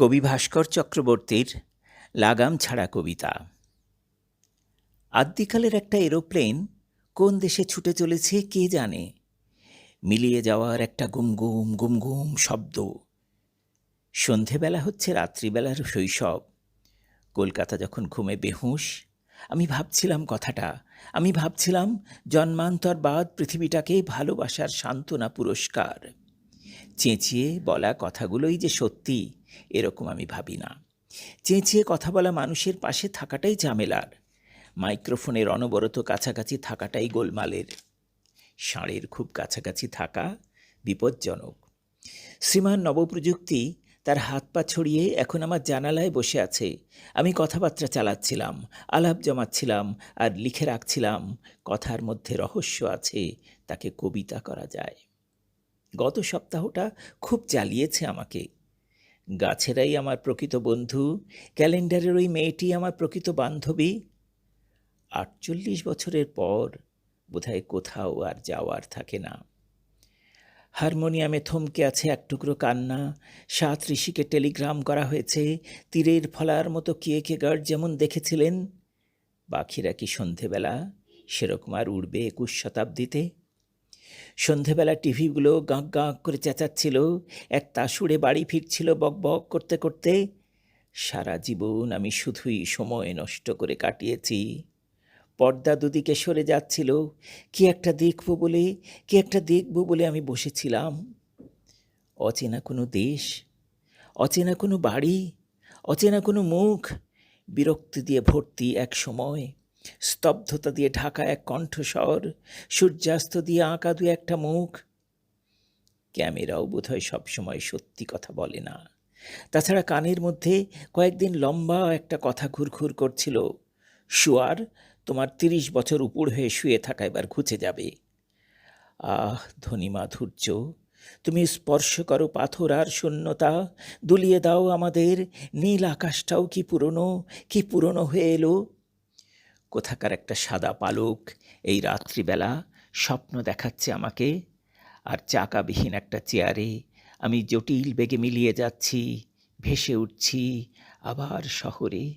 কবি ভাস্কর চক্রবর্তীর লাগাম ছাড়া কবিতা। আদ্যিকালের একটা এরোপ্লেন কোন দেশে ছুটে চলেছে কে জানে? মিলিয়ে যাওয়ার একটা গুমগুম গুমগুম শব্দ। সন্ধেবেলা হচ্ছে, রাত্রিবেলার শৈশব। কলকাতা যখন ঘুমে বেহুঁশ, আমি ভাবছিলাম কথাটা। আমি ভাবছিলাম জন্মান্তর বাদ পৃথিবীটাকে ভালোবাসার সান্ত্বনা পুরস্কার। চেঁচিয়ে বলা কথাগুলোই যে সত্যি এরকম আমি ভাবি না। চেঁচিয়ে কথা বলা মানুষের পাশে থাকাটাই ঝামেলার। মাইক্রোফোনের অনবরত কাছাকাছি থাকাটাই গোলমালের। ষাঁড়ের খুব কাছাকাছি থাকা বিপজ্জনক। শ্রীমান নবপ্রযুক্তি তার হাত পা ছড়িয়ে এখন আমার জানালায় বসে আছে। আমি কথাবার্তা চালাচ্ছিলাম, আলাপ জমাচ্ছিলাম আর লিখে রাখছিলাম, কথার মধ্যে রহস্য আছে, তাকে কবিতা করা যায়। গত সপ্তাহটা খুব জ্বালিয়েছে আমাকে। গাছেরাই আমার প্রকৃত বন্ধু, ক্যালেন্ডারের ওই মেয়েটি আমার প্রকৃত বান্ধবী। আটচল্লিশ বছরের পর বোধহয় কোথাও আর যাওয়ার থাকে না। হারমোনিয়ামে থমকে আছে এক টুকরো কান্না। সাত ঋষিকে টেলিগ্রাম করা হয়েছে, তীরের ফলার মতো কে কে গার্ড যেমন দেখেছিলেন। পাখিরা কি সন্ধেবেলা, সেরকম আর উড়বে একুশ শতাব্দীতে? সন্ধেবেলা টিভিগুলো গাঁক গাঁক করে চেঁচাচ্ছিল, এক তাসুড়ে বাড়ি ফিরছিল বক বক করতে করতে। সারা জীবন আমি শুধুই সময় নষ্ট করে কাটিয়েছি। পর্দা দুদিকে সরে যাচ্ছিল, কি একটা দেখব বলে, কি একটা দেখব বলে আমি বসেছিলাম। অচেনা কোনো দেশ, অচেনা কোনো বাড়ি, অচেনা কোনো মুখ, বিরক্তি দিয়ে ভর্তি এক সময়। স্তব্ধতা দিয়ে ঢাকা এক কণ্ঠস্বর, সূর্যাস্ত দিয়ে আঁকা দু একটা মুখ। ক্যামেরাও বোধ বোধহয় সবসময় সত্যি কথা বলে না। তাছাড়া কানের মধ্যে কয়েকদিন লম্বা একটা কথা ঘুরঘুর করছিল শুয়ার তোমার তিরিশ বছর উপর হয়ে শুয়ে থাকা এবার ঘুচে যাবে। আহ, ধনী মাধুর্য, তুমি স্পর্শ করো পাথর আর শূন্যতা, দুলিয়ে দাও আমাদের, নীল আকাশটাও কি পুরনো কি পুরনো হয়ে এলো? কোথাকার একটা সাদা পালক এই রাত্রিবেলা স্বপ্ন দেখাচ্ছে আমাকে, আর চাকাবিহীন একটা চেয়ারে আমি জটিল বেগে মিলিয়ে যাচ্ছি, ভেসে উঠছি, আবার শহরে।